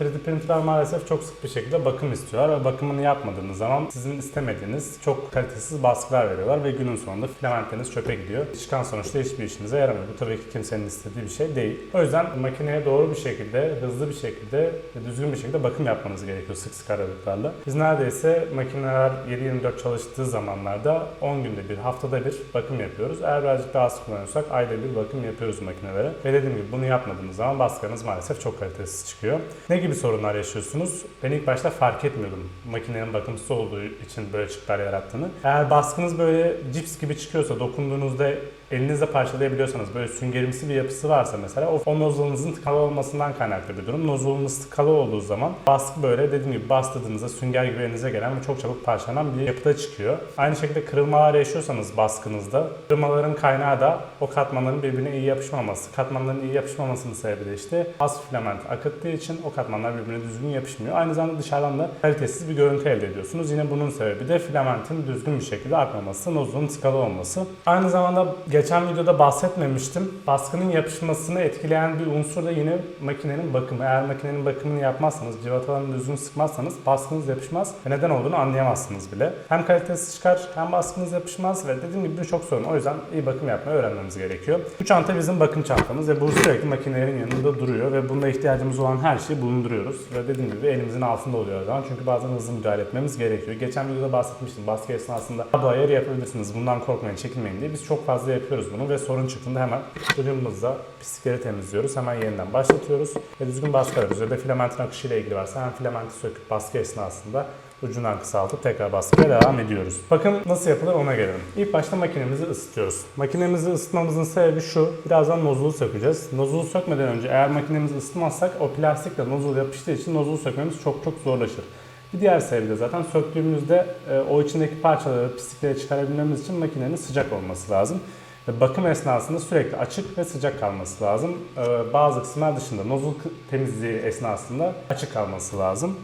3D printerlar maalesef çok sık bir şekilde bakım istiyorlar ve bakımını yapmadığınız zaman sizin istemediğiniz çok kalitesiz baskılar veriyorlar ve günün sonunda filamentleriniz çöpe gidiyor. Çıkan sonuçta hiçbir işinize yaramıyor. Bu tabii ki kimsenin istediği bir şey değil. O yüzden makineye doğru bir şekilde, hızlı bir şekilde ve düzgün bir şekilde bakım yapmanız gerekiyor sık sık aralıklarla. Biz neredeyse makineler 7-24 çalıştığı zamanlarda 10 günde bir, haftada bir bakım yapıyoruz. Eğer birazcık daha sık kullanıyorsak ayda bir bakım yapıyoruz makinelere. Ve dediğim gibi bunu yapmadığınız zaman baskınız maalesef çok kalitesiz çıkıyor. Ne gibi sorunlar yaşıyorsunuz? Ben ilk başta fark etmiyordum makinenin bakımsız olduğu için böyle çıktılar yarattığını. Eğer baskınız böyle cips gibi çıkıyorsa, dokunduğunuzda elinizle parçalayabiliyorsanız böyle süngerimsi bir yapısı varsa mesela o, o nozulunuzun tıkalı olmasından kaynaklı bir durum. Nozulunuz tıkalı olduğu zaman baskı böyle dediğim gibi bastırdığınızda sünger gibi elinize gelen ve çok çabuk parçalanan bir yapıda çıkıyor. Aynı şekilde kırılmalar yaşıyorsanız baskınızda kırılmaların kaynağı da o katmanların birbirine iyi yapışmaması. Katmanların iyi yapışmamasının sebebi de işte az filament akıttığı için o katmanlar birbirine düzgün yapışmıyor. Aynı zamanda dışarıdan da kalitesiz bir görüntü elde ediyorsunuz. Yine bunun sebebi de filamentin düzgün bir şekilde akmaması, nozulun tıkalı olması. Aynı zamanda geçen videoda bahsetmemiştim. Baskının yapışmasını etkileyen bir unsur da yine makinenin bakımı. Eğer makinenin bakımını yapmazsanız, civatalarını düzgün sıkmazsanız baskınız yapışmaz ve neden olduğunu anlayamazsınız bile. Hem kalitesi çıkar hem baskınız yapışmaz ve dediğim gibi birçok sorun. O yüzden iyi bakım yapmayı öğrenmemiz gerekiyor. Bu çanta bizim bakım çantamız ve bu sürekli makinelerin yanında duruyor ve bunda ihtiyacımız olan her şeyi bulunduruyoruz. Ve dediğim gibi elimizin altında oluyor o zaman. Çünkü bazen hızlı müdahale etmemiz gerekiyor. Geçen videoda bahsetmiştim. Baskı esnasında bu ayarı yapabilirsiniz. Bundan korkmayın, çekinmeyin diye. Biz çok fazla yapıyoruz bunu ve sorun çıktığında hemen ucumuzda pislikleri temizliyoruz. Hemen yeniden başlatıyoruz ve düzgün baskı alıyoruz. Ya da filamentin akışıyla ilgili varsa hemen filamenti söküp baskı esnasında ucundan kısaltıp tekrar baskıya devam ediyoruz. Bakın nasıl yapılır ona gelelim. İlk başta makinemizi ısıtıyoruz. Makinemizi ısıtmamızın sebebi şu. Birazdan nozulu sökeceğiz. Nozulu sökmeden önce eğer makinemizi ısıtmazsak o plastikle nozul yapıştığı için nozulu sökmemiz çok çok zorlaşır. Bir diğer sebebi de zaten söktüğümüzde e, o içindeki parçaları, pislikleri çıkarabilmemiz için makinenin sıcak olması lazım. Bakım esnasında sürekli açık ve sıcak kalması lazım. E, Bazı kısımlar dışında nozul temizliği esnasında açık kalması lazım.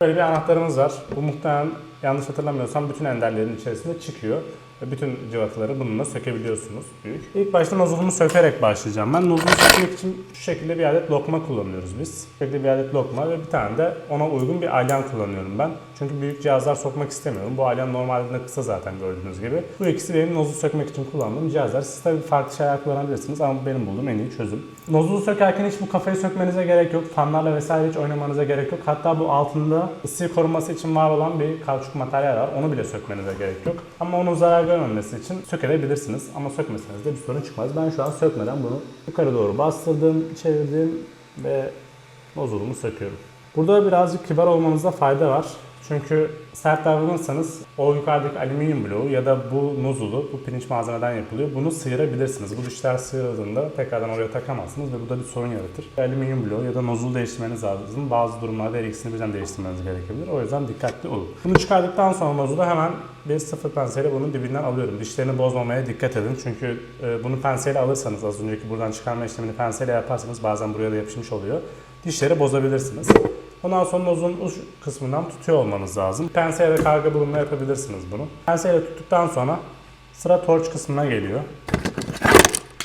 Böyle bir anahtarımız var. Bu muhtemelen yanlış hatırlamıyorsam bütün enderlerin içerisinde çıkıyor. Bütün cıvataları bununla sökebiliyorsunuz büyük. İlk başta nozulumu sökerek başlayacağım. Ben nozulu sökmek için şu şekilde bir adet lokma kullanıyoruz biz. Şekilde bir adet lokma ve bir tane de ona uygun bir alyan kullanıyorum ben. Çünkü büyük cihazlar sokmak istemiyorum. Bu alyan normalde kısa zaten gördüğünüz gibi. Bu ikisi benim nozul sökmek için kullandığım cihazlar. Siz tabii farklı şeyler kullanabilirsiniz ama benim bulduğum en iyi çözüm. Nozulu sökerken hiç bu kafayı sökmenize gerek yok. Fanlarla vesaire hiç oynamanıza gerek yok. Hatta bu altında ısıyı koruması için var olan bir kauçuk materyal var. Onu bile sökmenize gerek yok. Ama onun zarar görmemesi için sökebilirsiniz. Ama sökmeseniz de bir sorun çıkmaz. Ben şu an sökmeden bunu yukarı doğru bastırdım, çevirdim ve nozulumu söküyorum. Burada birazcık kibar olmanızda fayda var. Çünkü sert davranırsanız o yukarıdaki alüminyum bloğu ya da bu nozulu, bu pirinç malzemeden yapılıyor. Bunu sıyırabilirsiniz. Bu dişler sıyrıldığında tekrardan oraya takamazsınız ve bu da bir sorun yaratır. Alüminyum bloğu ya da nozul değiştirmeniz lazım. Bazı durumlarda her ikisini birden değiştirmeniz gerekebilir. O yüzden dikkatli olun. Bunu çıkardıktan sonra nozulu hemen bir sıfır penseyle bunun dibinden alıyorum. Dişlerini bozmamaya dikkat edin. Çünkü e, bunu penseyle alırsanız az önceki buradan çıkarma işlemini penseyle yaparsanız bazen buraya da yapışmış oluyor. Dişleri bozabilirsiniz. Ondan sonra nozun uç kısmından tutuyor olmanız lazım. Penseyle karga bulunma yapabilirsiniz bunu. Penseyle tuttuktan sonra sıra torç kısmına geliyor.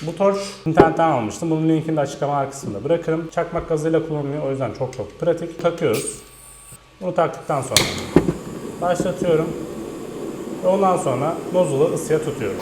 Bu torç internetten almıştım. Bunun linkini de açıklama kısmında bırakırım. Çakmak gazıyla kullanılıyor. O yüzden çok çok pratik. Takıyoruz. Bunu taktıktan sonra başlatıyorum. Ve ondan sonra nozulu ısıya tutuyorum.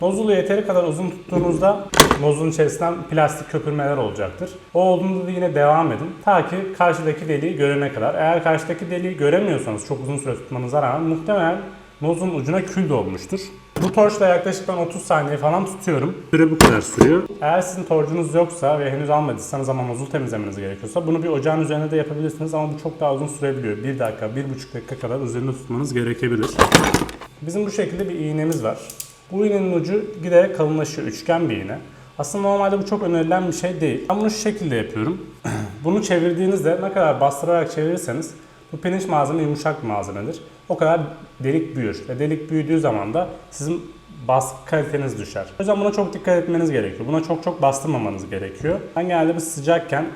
Nozulu yeteri kadar uzun tuttuğunuzda nozulun içerisinden plastik köpürmeler olacaktır. O olduğunda da yine devam edin. Ta ki karşıdaki deliği görene kadar. Eğer karşıdaki deliği göremiyorsanız çok uzun süre tutmanıza rağmen muhtemelen nozun ucuna kül dolmuştur. Bu torçla yaklaşık ben 30 saniye falan tutuyorum. Süre bu kadar sürüyor. Eğer sizin torcunuz yoksa ve henüz almadıysanız ama nozul temizlemeniz gerekiyorsa bunu bir ocağın üzerine de yapabilirsiniz ama bu çok daha uzun sürebiliyor. 1 dakika, 1,5 dakika kadar üzerinde tutmanız gerekebilir. Bizim bu şekilde bir iğnemiz var. Bu iğnenin ucu giderek kalınlaşıyor. Üçgen bir iğne. Aslında normalde bu çok önerilen bir şey değil. Ben bunu şu şekilde yapıyorum. bunu çevirdiğinizde ne kadar bastırarak çevirirseniz bu pirinç malzeme yumuşak bir malzemedir. O kadar delik büyür. Ve delik büyüdüğü zaman da sizin baskı kaliteniz düşer. O yüzden buna çok dikkat etmeniz gerekiyor. Buna çok çok bastırmamanız gerekiyor. Ben genelde bir sıcakken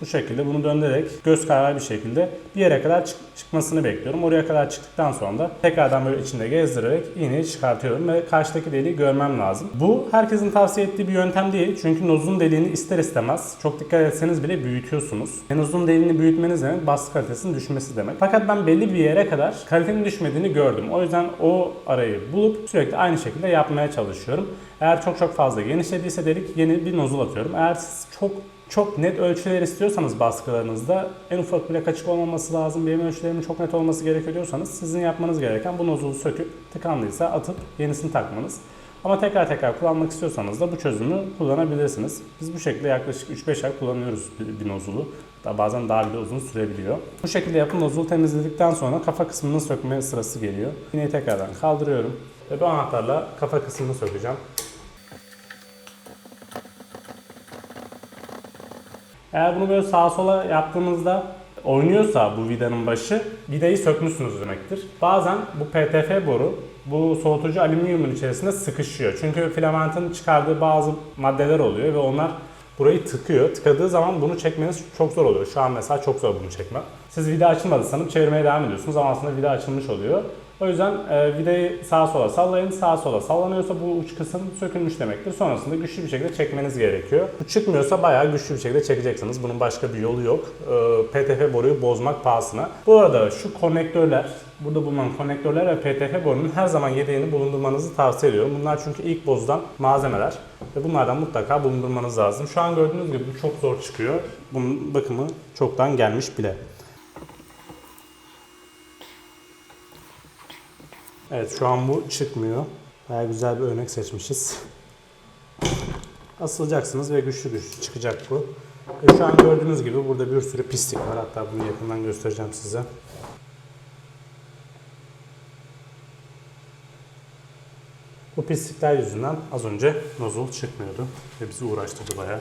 Bu şekilde bunu döndürerek göz kararı bir şekilde bir yere kadar çık- çıkmasını bekliyorum. Oraya kadar çıktıktan sonra da tekrardan böyle içinde gezdirerek iğneyi çıkartıyorum ve karşıdaki deliği görmem lazım. Bu herkesin tavsiye ettiği bir yöntem değil. Çünkü nozun deliğini ister istemez çok dikkat etseniz bile büyütüyorsunuz. E, nozun deliğini büyütmeniz demek baskı kalitesinin düşmesi demek. Fakat ben belli bir yere kadar kalitenin düşmediğini gördüm. O yüzden o arayı bulup sürekli aynı şekilde yapmaya çalışıyorum. Eğer çok çok fazla genişlediyse delik yeni bir nozul atıyorum. Eğer çok çok net ölçüler istiyorsanız baskılarınızda en ufak bile kaçık olmaması lazım. Benim ölçülerimin çok net olması gerekiyor diyorsanız sizin yapmanız gereken bu nozulu söküp tıkandıysa atıp yenisini takmanız. Ama tekrar tekrar kullanmak istiyorsanız da bu çözümü kullanabilirsiniz. Biz bu şekilde yaklaşık 3-5 ay kullanıyoruz bir, bir nozulu. Hatta bazen daha bile uzun sürebiliyor. Bu şekilde yapın nozulu temizledikten sonra kafa kısmını sökme sırası geliyor. Yine tekrardan kaldırıyorum ve bu anahtarla kafa kısmını sökeceğim. Eğer bunu böyle sağa sola yaptığınızda oynuyorsa bu vidanın başı vidayı sökmüşsünüz demektir. Bazen bu PTF boru bu soğutucu alüminyumun içerisinde sıkışıyor. Çünkü filamentin çıkardığı bazı maddeler oluyor ve onlar burayı tıkıyor. Tıkadığı zaman bunu çekmeniz çok zor oluyor. Şu an mesela çok zor bunu çekmek. Siz vida açılmadı sanıp çevirmeye devam ediyorsunuz ama aslında vida açılmış oluyor. O yüzden e, vidayı sağa sola sallayın. Sağa sola sallanıyorsa bu uç kısım sökülmüş demektir. Sonrasında güçlü bir şekilde çekmeniz gerekiyor. Bu çıkmıyorsa bayağı güçlü bir şekilde çekeceksiniz. Bunun başka bir yolu yok. E, PTF boruyu bozmak pahasına. Bu arada şu konnektörler, burada bulunan konnektörler ve PTF borunun her zaman yedeğini bulundurmanızı tavsiye ediyorum. Bunlar çünkü ilk bozulan malzemeler ve bunlardan mutlaka bulundurmanız lazım. Şu an gördüğünüz gibi bu çok zor çıkıyor. Bunun bakımı çoktan gelmiş bile. Evet şu an bu çıkmıyor. Baya güzel bir örnek seçmişiz. Asılacaksınız ve güçlü güçlü çıkacak bu. Ve şu an gördüğünüz gibi burada bir sürü pislik var. Hatta bunu yakından göstereceğim size. Bu pislikler yüzünden az önce nozul çıkmıyordu ve bizi uğraştırdı bayağı.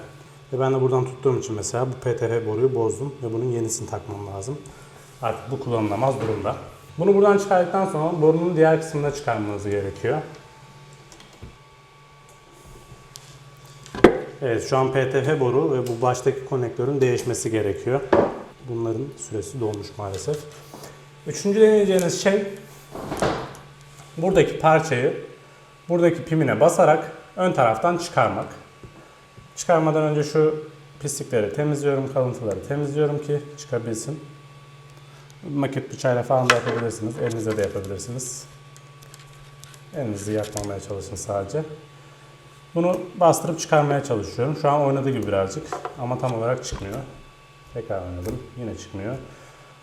Ve ben de buradan tuttuğum için mesela bu PTF boruyu bozdum ve bunun yenisini takmam lazım. Artık bu kullanılamaz durumda. Bunu buradan çıkardıktan sonra borunun diğer kısmına çıkarmanız gerekiyor. Evet şu an PTF boru ve bu baştaki konektörün değişmesi gerekiyor. Bunların süresi dolmuş maalesef. Üçüncü deneyeceğiniz şey buradaki parçayı buradaki pimine basarak ön taraftan çıkarmak. Çıkarmadan önce şu pislikleri temizliyorum, kalıntıları temizliyorum ki çıkabilsin. Maket bıçağıyla falan da yapabilirsiniz. Elinizle de yapabilirsiniz. Elinizi yakmamaya çalışın sadece. Bunu bastırıp çıkarmaya çalışıyorum. Şu an oynadığı gibi birazcık ama tam olarak çıkmıyor. Tekrar oynadım. Yine çıkmıyor.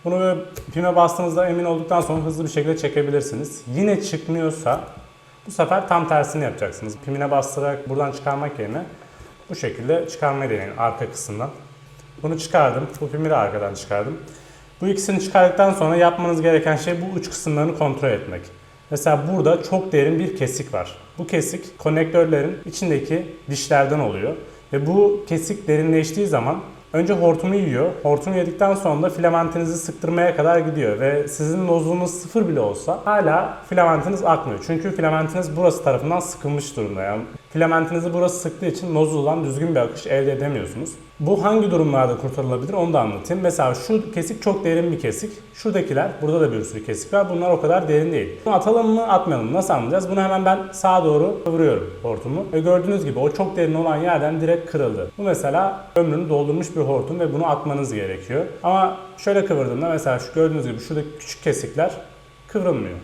Bunu böyle pime bastığınızda emin olduktan sonra hızlı bir şekilde çekebilirsiniz. Yine çıkmıyorsa bu sefer tam tersini yapacaksınız. Pimine bastırarak buradan çıkarmak yerine bu şekilde çıkarmayı deneyin arka kısımdan. Bunu çıkardım. Bu pimi de arkadan çıkardım. Bu ikisini çıkardıktan sonra yapmanız gereken şey bu uç kısımlarını kontrol etmek. Mesela burada çok derin bir kesik var. Bu kesik konektörlerin içindeki dişlerden oluyor. Ve bu kesik derinleştiği zaman önce hortumu yiyor. Hortumu yedikten sonra da filamentinizi sıktırmaya kadar gidiyor. Ve sizin nozulunuz sıfır bile olsa hala filamentiniz akmıyor. Çünkü filamentiniz burası tarafından sıkılmış durumda. Yani filamentinizi burası sıktığı için nozuldan düzgün bir akış elde edemiyorsunuz. Bu hangi durumlarda kurtarılabilir onu da anlatayım. Mesela şu kesik çok derin bir kesik. Şuradakiler, burada da bir sürü kesik var. Bunlar o kadar derin değil. Bunu atalım mı atmayalım mı? Nasıl anlayacağız? Bunu hemen ben sağa doğru kıvırıyorum hortumu. Ve gördüğünüz gibi o çok derin olan yerden direkt kırıldı. Bu mesela ömrünü doldurmuş bir hortum ve bunu atmanız gerekiyor. Ama şöyle kıvırdığımda mesela şu gördüğünüz gibi şuradaki küçük kesikler kıvrılmıyor.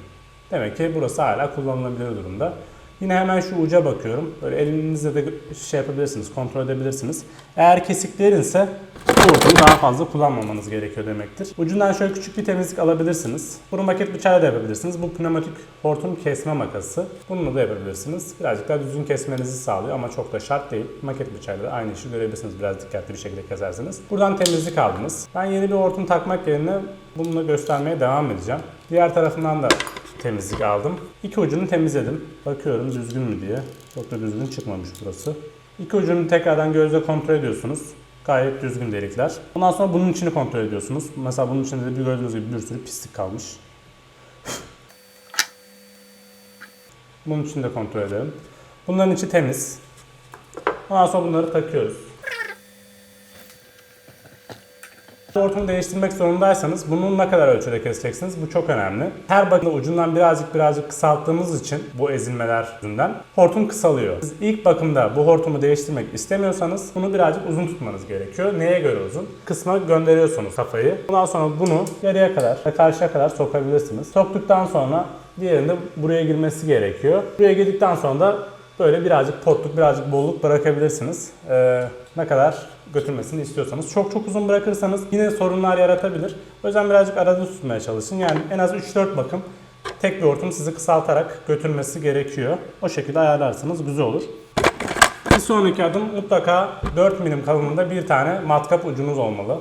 Demek ki burası hala kullanılabilir durumda. Yine hemen şu uca bakıyorum. Böyle elinizle de şey yapabilirsiniz, kontrol edebilirsiniz. Eğer kesik derinse bu hortumu daha fazla kullanmamanız gerekiyor demektir. Ucundan şöyle küçük bir temizlik alabilirsiniz. Bunu maket bıçağıyla da yapabilirsiniz. Bu pneumatik hortum kesme makası. Bununla da yapabilirsiniz. Birazcık daha düzgün kesmenizi sağlıyor ama çok da şart değil. Maket bıçağıyla da aynı işi görebilirsiniz. Biraz dikkatli bir şekilde kesersiniz. Buradan temizlik aldınız. Ben yeni bir hortum takmak yerine bununla göstermeye devam edeceğim. Diğer tarafından da temizlik aldım. İki ucunu temizledim. Bakıyorum düzgün mü diye. Çok da düzgün çıkmamış burası. İki ucunu tekrardan gözle kontrol ediyorsunuz. Gayet düzgün delikler. Ondan sonra bunun içini kontrol ediyorsunuz. Mesela bunun içinde de bir gördüğünüz gibi bir sürü pislik kalmış. bunun içini de kontrol edelim. Bunların içi temiz. Ondan sonra bunları takıyoruz. Hortumu değiştirmek zorundaysanız bunu ne kadar ölçüde keseceksiniz? Bu çok önemli. Her bakımda ucundan birazcık birazcık kısalttığımız için bu ezilmeler yüzünden hortum kısalıyor. Siz ilk bakımda bu hortumu değiştirmek istemiyorsanız bunu birazcık uzun tutmanız gerekiyor. Neye göre uzun? Kısma gönderiyorsunuz kafayı. Bundan sonra bunu yarıya kadar ve karşıya kadar sokabilirsiniz. Soktuktan sonra diğerinde buraya girmesi gerekiyor. Buraya girdikten sonra da böyle birazcık potluk, birazcık bolluk bırakabilirsiniz. Ee, ne kadar götürmesini istiyorsanız. Çok çok uzun bırakırsanız yine sorunlar yaratabilir. O yüzden birazcık arada tutmaya çalışın. Yani en az 3-4 bakım tek bir hortum sizi kısaltarak götürmesi gerekiyor. O şekilde ayarlarsanız güzel olur. Bir sonraki adım mutlaka 4 milim kalınlığında bir tane matkap ucunuz olmalı.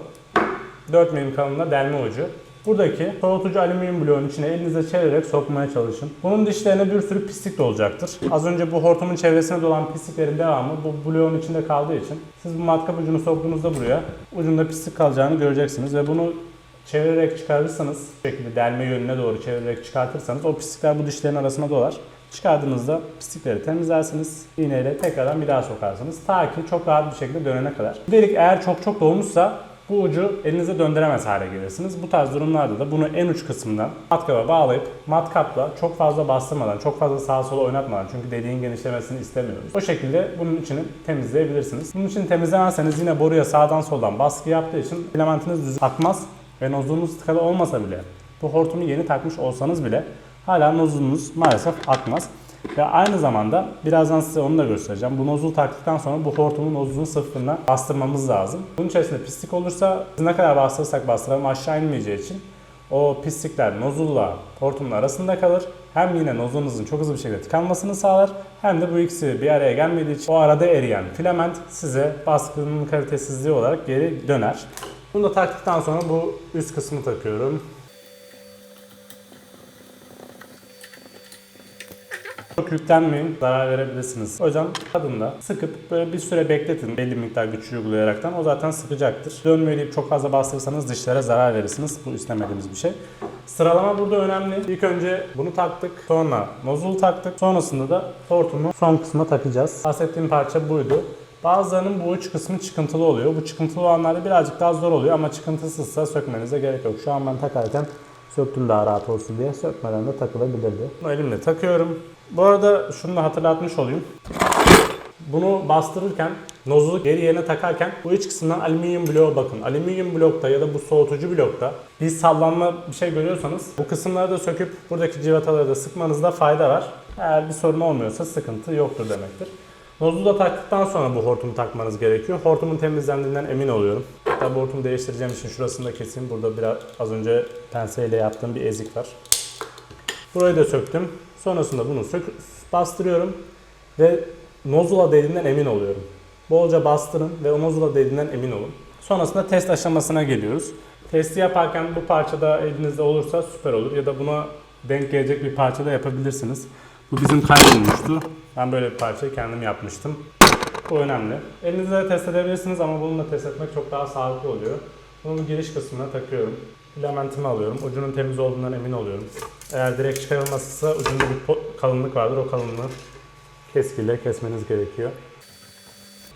4 milim kalınlığında delme ucu. Buradaki soğutucu alüminyum bloğun içine elinize çevirerek sokmaya çalışın. Bunun dişlerine bir sürü pislik de olacaktır. Az önce bu hortumun çevresine dolan pisliklerin devamı bu bloğun içinde kaldığı için siz bu matkap ucunu soktuğunuzda buraya ucunda pislik kalacağını göreceksiniz ve bunu çevirerek çıkarırsanız, şekilde delme yönüne doğru çevirerek çıkartırsanız o pislikler bu dişlerin arasına dolar. Çıkardığınızda pislikleri temizlersiniz. İğneyle tekrardan bir daha sokarsınız. Ta ki çok rahat bir şekilde dönene kadar. Delik eğer çok çok dolmuşsa bu ucu elinize döndüremez hale gelirsiniz. Bu tarz durumlarda da bunu en uç kısmından matkaba bağlayıp matkapla çok fazla bastırmadan, çok fazla sağa sola oynatmadan çünkü deliğin genişlemesini istemiyoruz. O şekilde bunun içini temizleyebilirsiniz. Bunun için temizlemezseniz yine boruya sağdan soldan baskı yaptığı için filamentiniz düz akmaz ve nozulunuz tıkalı olmasa bile bu hortumu yeni takmış olsanız bile hala nozulunuz maalesef akmaz. Ve aynı zamanda birazdan size onu da göstereceğim. Bu nozul taktıktan sonra bu hortumun nozulun sıfırına bastırmamız lazım. Bunun içerisinde pislik olursa biz ne kadar bastırırsak bastıralım aşağı inmeyeceği için o pislikler nozulla hortumun arasında kalır. Hem yine nozulunuzun çok hızlı bir şekilde tıkanmasını sağlar hem de bu ikisi bir araya gelmediği için o arada eriyen filament size baskının kalitesizliği olarak geri döner. Bunu da taktıktan sonra bu üst kısmı takıyorum. Çok yüklenmeyin, zarar verebilirsiniz. O yüzden tadında sıkıp böyle bir süre bekletin belli miktar güç uygulayaraktan. O zaten sıkacaktır. Dönmeyip çok fazla bastırırsanız dişlere zarar verirsiniz. Bu istemediğimiz bir şey. Sıralama burada önemli. İlk önce bunu taktık. Sonra nozul taktık. Sonrasında da hortumu son kısma takacağız. Bahsettiğim parça buydu. Bazılarının bu uç kısmı çıkıntılı oluyor. Bu çıkıntılı olanlarda birazcık daha zor oluyor ama çıkıntısızsa sökmenize gerek yok. Şu an ben takarken söktüm daha rahat olsun diye. Sökmeden de takılabilirdi. Elimle takıyorum. Bu arada şunu da hatırlatmış olayım. Bunu bastırırken, nozulu geri yerine takarken bu iç kısımdan alüminyum bloğa bakın. Alüminyum blokta ya da bu soğutucu blokta bir sallanma bir şey görüyorsanız bu kısımları da söküp buradaki civataları da sıkmanızda fayda var. Eğer bir sorun olmuyorsa sıkıntı yoktur demektir. Nozulu da taktıktan sonra bu hortumu takmanız gerekiyor. Hortumun temizlendiğinden emin oluyorum. Hatta bu hortumu değiştireceğim için şurasını da keseyim. Burada biraz az önce penseyle yaptığım bir ezik var. Burayı da söktüm. Sonrasında bunu sök bastırıyorum ve nozula değdiğinden emin oluyorum. Bolca bastırın ve o nozula değdiğinden emin olun. Sonrasında test aşamasına geliyoruz. Testi yaparken bu parçada elinizde olursa süper olur ya da buna denk gelecek bir parça da yapabilirsiniz. Bu bizim kaybolmuştu. Ben böyle bir parçayı kendim yapmıştım. Bu önemli. Elinizde de test edebilirsiniz ama bununla test etmek çok daha sağlıklı oluyor. Bunu giriş kısmına takıyorum. Filamentimi alıyorum. Ucunun temiz olduğundan emin oluyorum. Eğer direkt çıkarılmazsa ucunda bir kalınlık vardır. O kalınlığı keskiyle kesmeniz gerekiyor.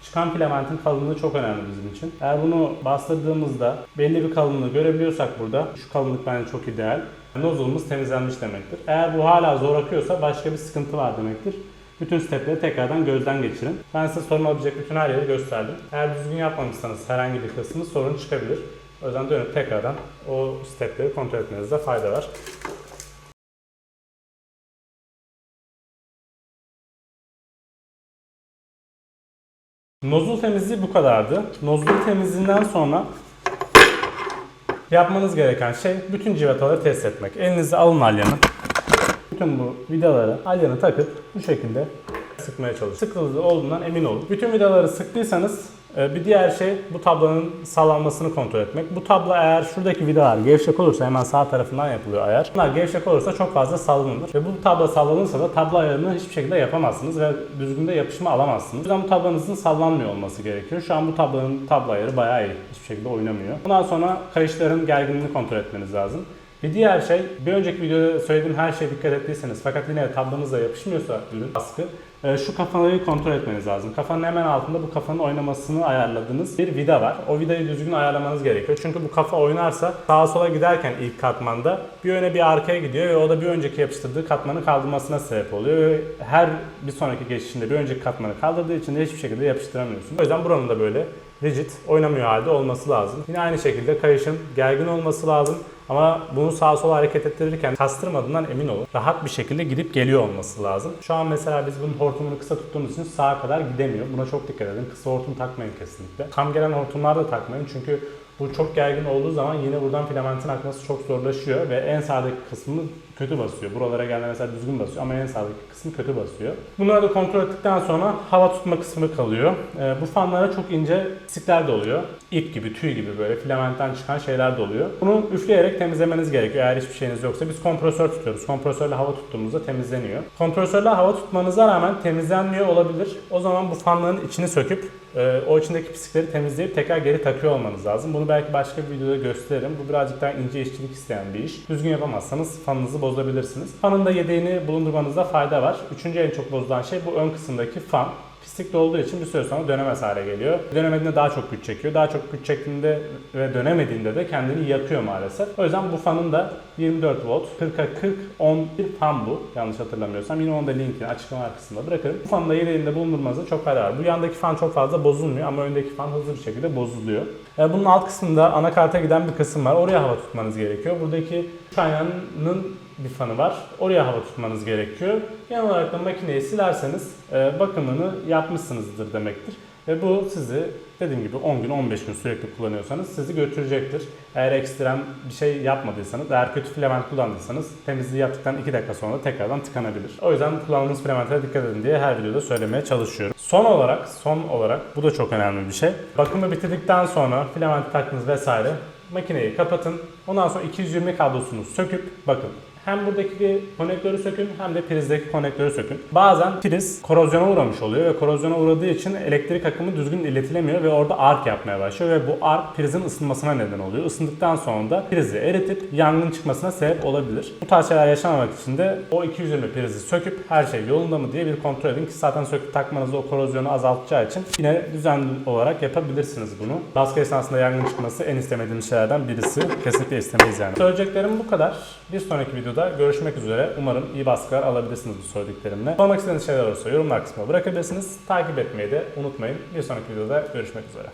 Çıkan filamentin kalınlığı çok önemli bizim için. Eğer bunu bastırdığımızda belli bir kalınlığı görebiliyorsak burada, şu kalınlık bence çok ideal. Nozulumuz temizlenmiş demektir. Eğer bu hala zor akıyorsa başka bir sıkıntı var demektir. Bütün stepleri tekrardan gözden geçirin. Ben size sorun olabilecek bütün her yeri gösterdim. Eğer düzgün yapmamışsanız herhangi bir kısmı sorun çıkabilir. O yüzden dönüp tekrardan o stepleri kontrol etmenizde fayda var. Nozul temizliği bu kadardı. Nozul temizliğinden sonra yapmanız gereken şey bütün civataları test etmek. Elinize alın alyanı. Bütün bu vidaları alyanı takıp bu şekilde sıkmaya çalışın. Sıkıldığı olduğundan emin olun. Bütün vidaları sıktıysanız e, bir diğer şey bu tablanın sağlanmasını kontrol etmek. Bu tabla eğer şuradaki vidalar gevşek olursa hemen sağ tarafından yapılıyor ayar. Bunlar gevşek olursa çok fazla sallanır. Ve bu tabla sallanırsa da tabla ayarını hiçbir şekilde yapamazsınız ve düzgün de yapışma alamazsınız. O bu tablanızın sallanmıyor olması gerekiyor. Şu an bu tablanın tabla ayarı bayağı iyi. Hiçbir şekilde oynamıyor. Bundan sonra kayışların gerginliğini kontrol etmeniz lazım. Bir diğer şey, bir önceki videoda söylediğim her şeye dikkat ettiyseniz fakat yine tablonuzla yapışmıyorsa ürün baskı, e, şu kafanı kontrol etmeniz lazım. Kafanın hemen altında bu kafanın oynamasını ayarladığınız bir vida var. O vidayı düzgün ayarlamanız gerekiyor. Çünkü bu kafa oynarsa sağa sola giderken ilk katmanda bir öne bir arkaya gidiyor ve o da bir önceki yapıştırdığı katmanı kaldırmasına sebep oluyor. Ve her bir sonraki geçişinde bir önceki katmanı kaldırdığı için de hiçbir şekilde yapıştıramıyorsun. O yüzden buranın da böyle rigid, oynamıyor halde olması lazım. Yine aynı şekilde kayışın gergin olması lazım. Ama bunu sağa sola hareket ettirirken kastırmadığından emin olun. Rahat bir şekilde gidip geliyor olması lazım. Şu an mesela biz bunun hortumunu kısa tuttuğumuz için sağa kadar gidemiyor. Buna çok dikkat edin. Kısa hortum takmayın kesinlikle. Tam gelen hortumlar da takmayın çünkü bu çok gergin olduğu zaman yine buradan filamentin akması çok zorlaşıyor ve en sağdaki kısmını kötü basıyor. Buralara geldiğinde mesela düzgün basıyor ama en sağdaki kısmı kötü basıyor. Bunları da kontrol ettikten sonra hava tutma kısmı kalıyor. Ee, bu fanlara çok ince pislikler de oluyor. İp gibi, tüy gibi böyle filamentten çıkan şeyler de oluyor. Bunu üfleyerek temizlemeniz gerekiyor eğer hiçbir şeyiniz yoksa. Biz kompresör tutuyoruz. Kompresörle hava tuttuğumuzda temizleniyor. Kompresörle hava tutmanıza rağmen temizlenmiyor olabilir. O zaman bu fanların içini söküp e, o içindeki pislikleri temizleyip tekrar geri takıyor olmanız lazım. Bunu belki başka bir videoda gösteririm. Bu birazcık daha ince işçilik isteyen bir iş. Düzgün yapamazsanız fanınızı bozabilirsiniz. Fanın da yedeğini bulundurmanızda fayda var. Üçüncü en çok bozulan şey bu ön kısımdaki fan. Pislikli olduğu için bir süre sonra dönemez hale geliyor. Dönemediğinde daha çok güç çekiyor. Daha çok güç çektiğinde ve dönemediğinde de kendini yakıyor maalesef. O yüzden bu fanın da 24 volt 40'a 40 10 bir fan bu. Yanlış hatırlamıyorsam. Yine onun da linkini açıklama kısmında bırakırım. Bu fanı da yedeğinde bulundurmanızda çok fayda var. Bu yandaki fan çok fazla bozulmuyor ama öndeki fan hızlı bir şekilde bozuluyor. E, Bunun alt kısmında anakarta giden bir kısım var. Oraya hava tutmanız gerekiyor. Buradaki kaynağının bir fanı var. Oraya hava tutmanız gerekiyor. Genel olarak da makineyi silerseniz e, bakımını yapmışsınızdır demektir. Ve bu sizi dediğim gibi 10 gün 15 gün sürekli kullanıyorsanız sizi götürecektir. Eğer ekstrem bir şey yapmadıysanız, eğer kötü filament kullandıysanız temizliği yaptıktan 2 dakika sonra tekrardan tıkanabilir. O yüzden kullandığınız filamentlere dikkat edin diye her videoda söylemeye çalışıyorum. Son olarak, son olarak bu da çok önemli bir şey. Bakımı bitirdikten sonra filament taktınız vesaire makineyi kapatın. Ondan sonra 220 kablosunu söküp bakın hem buradaki konektörü sökün hem de prizdeki konektörü sökün. Bazen priz korozyona uğramış oluyor ve korozyona uğradığı için elektrik akımı düzgün iletilemiyor ve orada ark yapmaya başlıyor ve bu ark prizin ısınmasına neden oluyor. Isındıktan sonra da prizi eritip yangın çıkmasına sebep olabilir. Bu tarz şeyler yaşamamak için de o 220 prizi söküp her şey yolunda mı diye bir kontrol edin ki zaten söküp takmanız o korozyonu azaltacağı için yine düzenli olarak yapabilirsiniz bunu. Baskı esnasında yangın çıkması en istemediğimiz şeylerden birisi. Kesinlikle istemeyiz yani. Söyleyeceklerim bu kadar. Bir sonraki videoda görüşmek üzere. Umarım iyi baskılar alabilirsiniz bu söylediklerimle. Sormak istediğiniz şeyler olursa yorumlar kısmına bırakabilirsiniz. Takip etmeyi de unutmayın. Bir sonraki videoda görüşmek üzere.